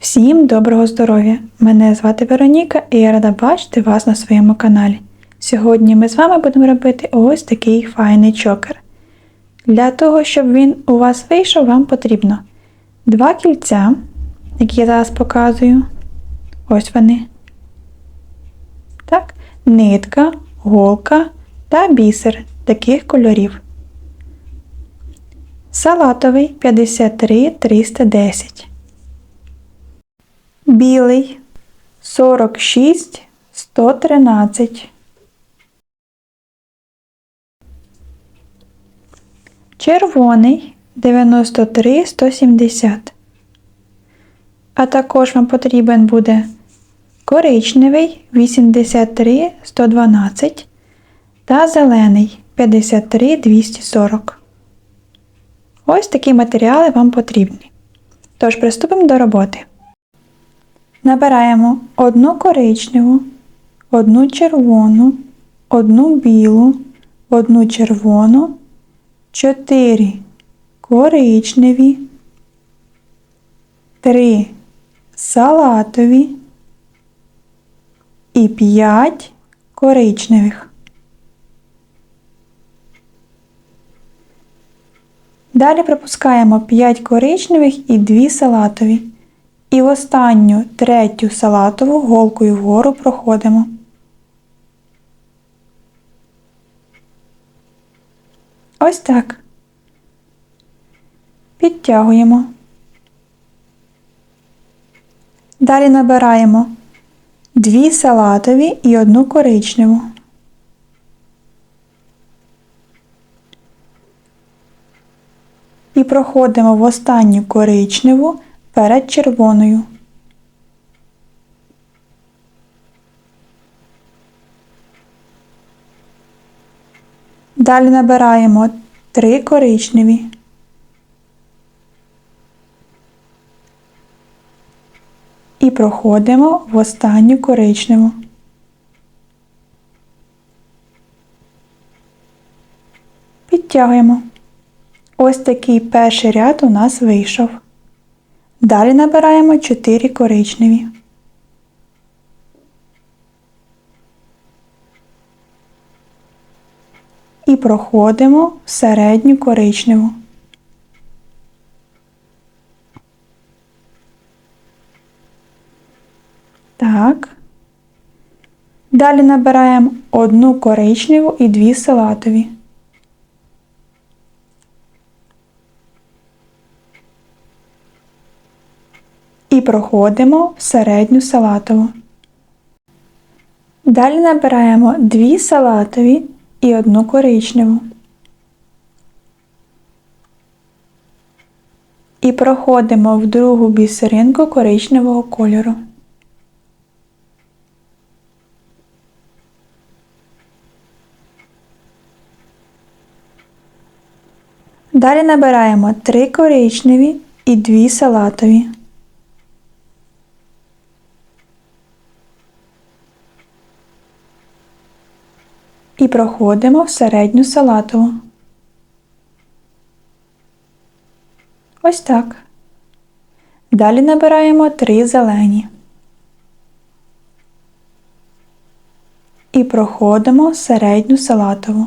Всім доброго здоров'я! Мене звати Вероніка і я рада бачити вас на своєму каналі. Сьогодні ми з вами будемо робити ось такий файний чокер. Для того, щоб він у вас вийшов, вам потрібно два кільця, які я зараз показую. Ось вони. Так, нитка, голка та бісер таких кольорів. Салатовий 53 310. Білий 46 113. Червоний 93 170. А також вам потрібен буде коричневий 83 112 та зелений 53 240. Ось такі матеріали вам потрібні. Тож приступимо до роботи. Набираємо одну коричневу, одну червону, одну білу, одну червону, 4 коричневі, 3 салатові і 5 коричневих. Далі пропускаємо 5 коричневих і 2 салатові. І в останню третю салатову голкою вгору проходимо. Ось так. Підтягуємо. Далі набираємо дві салатові і одну коричневу. І проходимо в останню коричневу перед червоною. Далі набираємо три коричневі. І проходимо в останню коричневу. Підтягуємо. Ось такий перший ряд у нас вийшов. Далі набираємо 4 коричневі. І проходимо в середню коричневу. Так. Далі набираємо одну коричневу і дві салатові. Проходимо в середню салатову. Далі набираємо дві салатові і одну коричневу. І проходимо в другу бісеринку коричневого кольору. Далі набираємо три коричневі і дві салатові. І проходимо в середню салатову. Ось так. Далі набираємо три зелені. І проходимо середню салатову.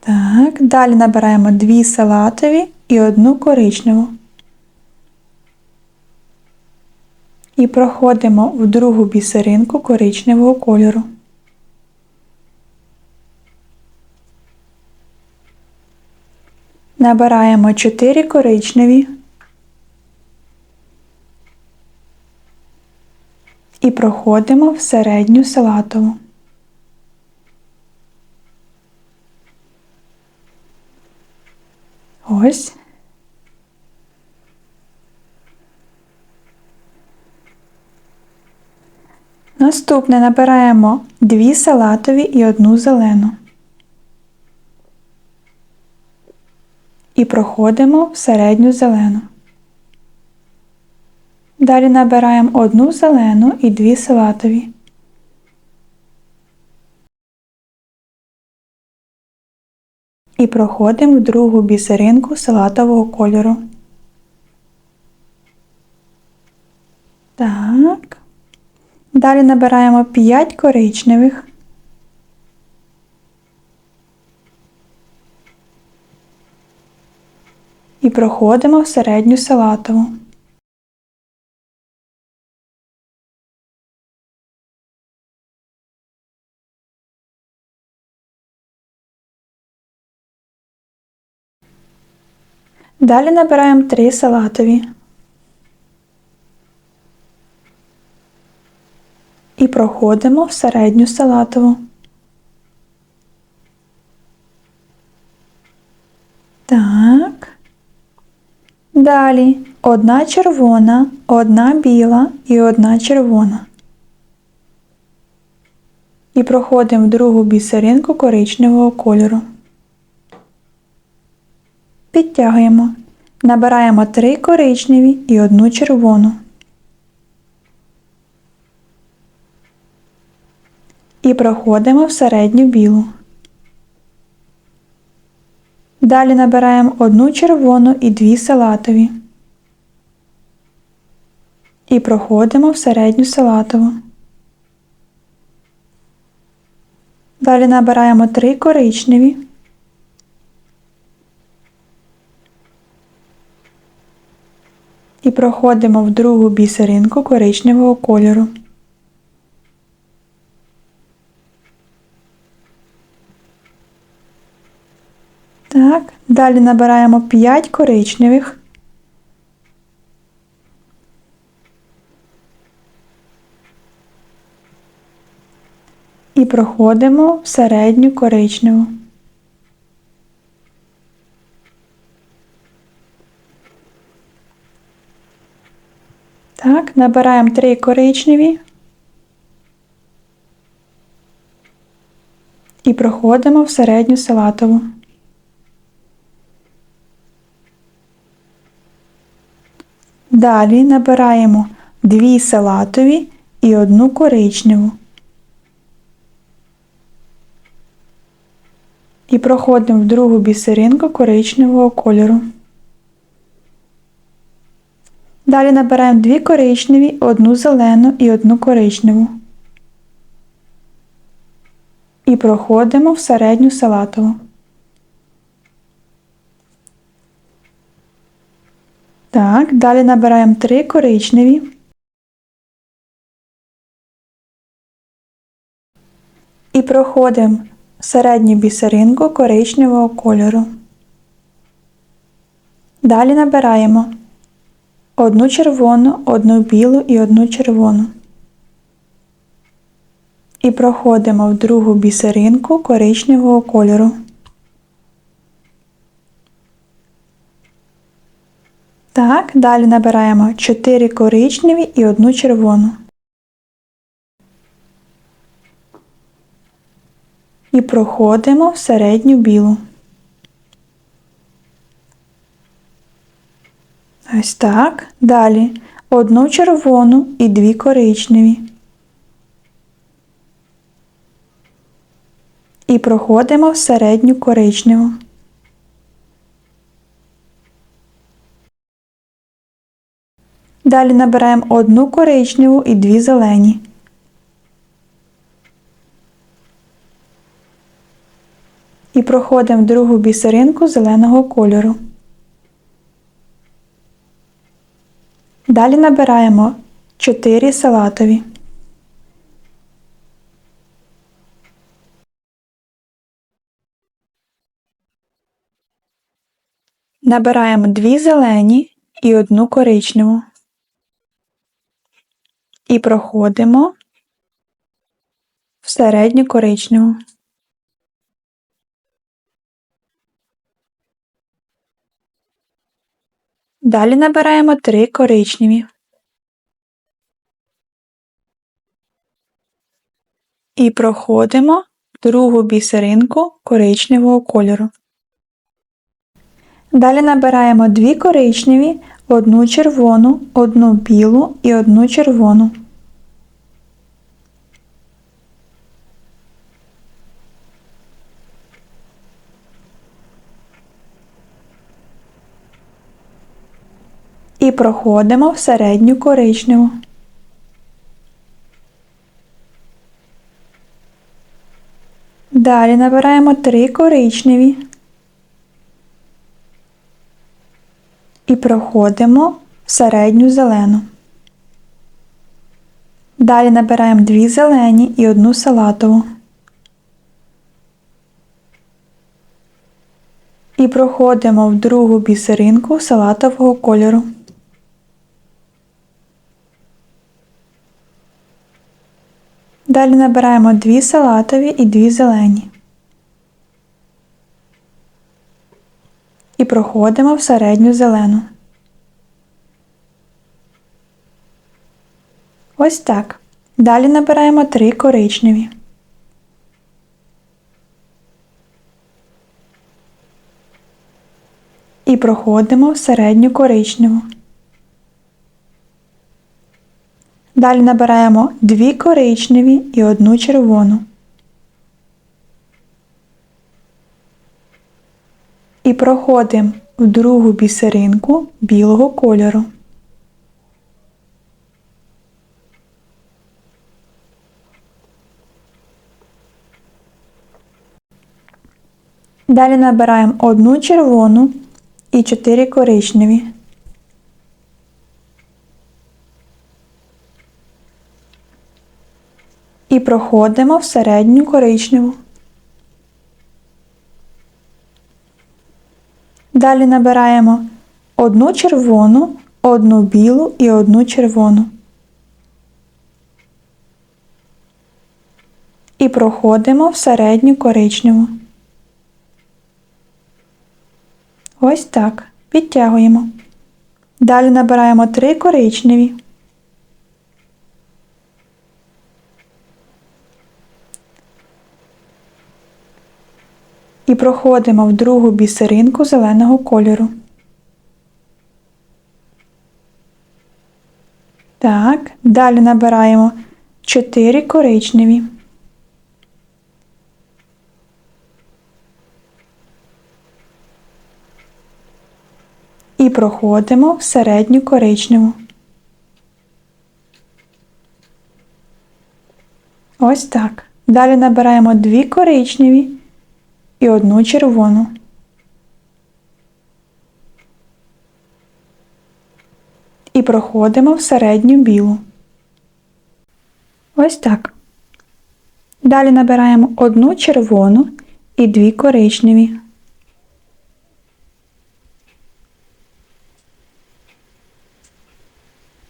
Так, далі набираємо дві салатові і одну коричневу. І проходимо в другу бісеринку коричневого кольору. Набираємо 4 коричневі і проходимо в середню салатову. Ось. Наступне набираємо дві салатові і одну зелену. І проходимо в середню зелену. Далі набираємо одну зелену і дві салатові. І проходимо в другу бісеринку салатового кольору. Так. Далі набираємо 5 коричневих. І проходимо в середню салатову. Далі набираємо 3 салатові. І проходимо в середню салатову. Так. Далі одна червона, одна біла і одна червона. І проходимо в другу бісеринку коричневого кольору. Підтягуємо. Набираємо три коричневі і одну червону. І проходимо в середню білу. Далі набираємо одну червону і дві салатові. І проходимо в середню салатову. Далі набираємо три коричневі. І проходимо в другу бісеринку коричневого кольору. Так, далі набираємо 5 коричневих. І проходимо в середню коричневу. Так, набираємо 3 коричневі. І проходимо в середню салатову. Далі набираємо 2 салатові і одну коричневу. І проходимо в другу бісеринку коричневого кольору. Далі набираємо 2 коричневі, одну зелену і одну коричневу. І проходимо в середню салатову. Так, далі набираємо 3 коричневі. І проходимо середню бісеринку коричневого кольору. Далі набираємо одну червону, одну білу і одну червону. І проходимо в другу бісеринку коричневого кольору. Так, далі набираємо 4 коричневі і одну червону. І проходимо в середню білу. Ось так. Далі одну червону і дві коричневі. І проходимо в середню коричневу. Далі набираємо одну коричневу і дві зелені. І проходимо другу бісеринку зеленого кольору. Далі набираємо 4 салатові. Набираємо 2 зелені і одну коричневу. І проходимо в середню коричневу. Далі набираємо 3 коричневі. І проходимо другу бісеринку коричневого кольору. Далі набираємо 2 коричневі, одну червону, одну білу і одну червону. І проходимо в середню коричневу. Далі набираємо три коричневі. І проходимо в середню зелену. Далі набираємо дві зелені і одну салатову. І проходимо в другу бісеринку салатового кольору. Далі набираємо дві салатові і дві зелені. І проходимо в середню зелену. Ось так. Далі набираємо три коричневі. І проходимо в середню коричневу. Далі набираємо дві коричневі і одну червону. І проходимо в другу бісеринку білого кольору. Далі набираємо одну червону і чотири коричневі. І проходимо в середню коричневу. Далі набираємо одну червону, одну білу і одну червону. І проходимо в середню коричневу. Ось так. Підтягуємо. Далі набираємо три коричневі. І проходимо в другу бісеринку зеленого кольору. Так, далі набираємо 4 коричневі. І проходимо в середню коричневу. Ось так. Далі набираємо дві коричневі і одну червону. І проходимо в середню білу. Ось так. Далі набираємо одну червону і дві коричневі.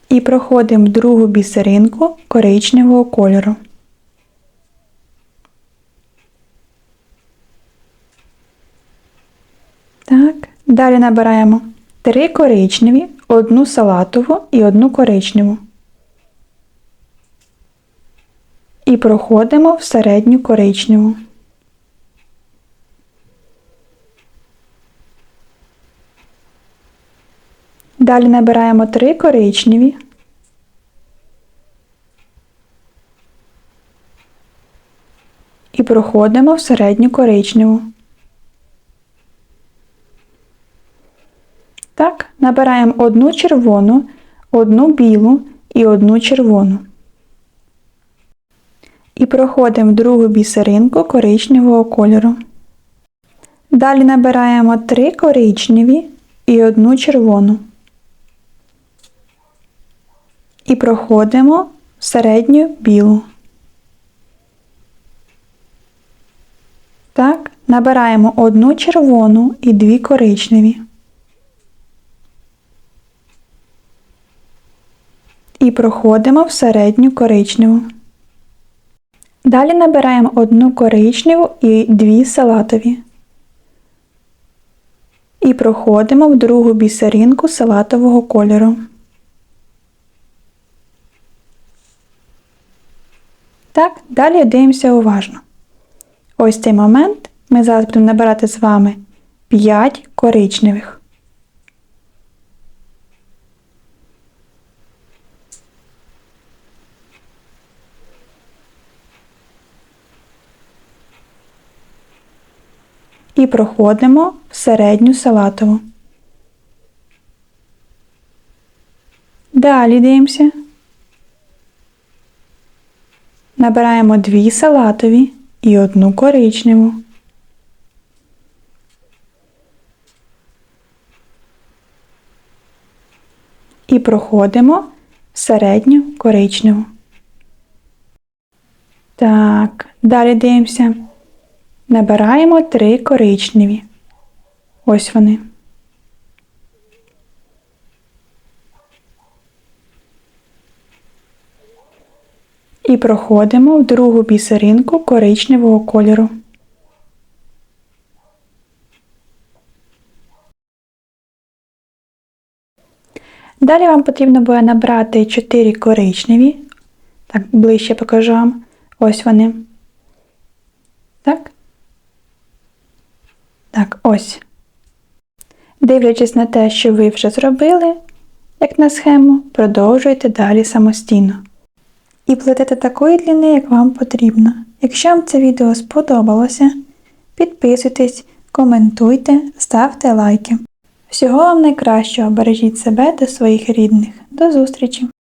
І проходимо другу бісеринку коричневого кольору. Так, далі набираємо три коричневі, одну салатову і одну коричневу. І проходимо в середню коричневу. Далі набираємо три коричневі. І проходимо в середню коричневу. Так, набираємо одну червону, одну білу і одну червону. І проходимо другу бісеринку коричневого кольору. Далі набираємо три коричневі і одну червону. І проходимо середню білу. Так, набираємо одну червону і дві коричневі. І проходимо в середню коричневу. Далі набираємо одну коричневу і дві салатові. І проходимо в другу бісеринку салатового кольору. Так, далі дивимося уважно. Ось цей момент ми зараз будемо набирати з вами 5 коричневих. І проходимо в середню салатову. Далі дивимося. Набираємо дві салатові і одну коричневу. І проходимо в середню коричневу. Так, далі дивимося. Набираємо три коричневі. Ось вони. І проходимо в другу бісеринку коричневого кольору. Далі вам потрібно буде набрати 4 коричневі. Так, ближче покажу вам. Ось вони. Так? Так, ось. Дивлячись на те, що ви вже зробили, як на схему, продовжуйте далі самостійно. І плетете такої длини, як вам потрібно. Якщо вам це відео сподобалося, підписуйтесь, коментуйте, ставте лайки. Всього вам найкращого, бережіть себе та своїх рідних. До зустрічі!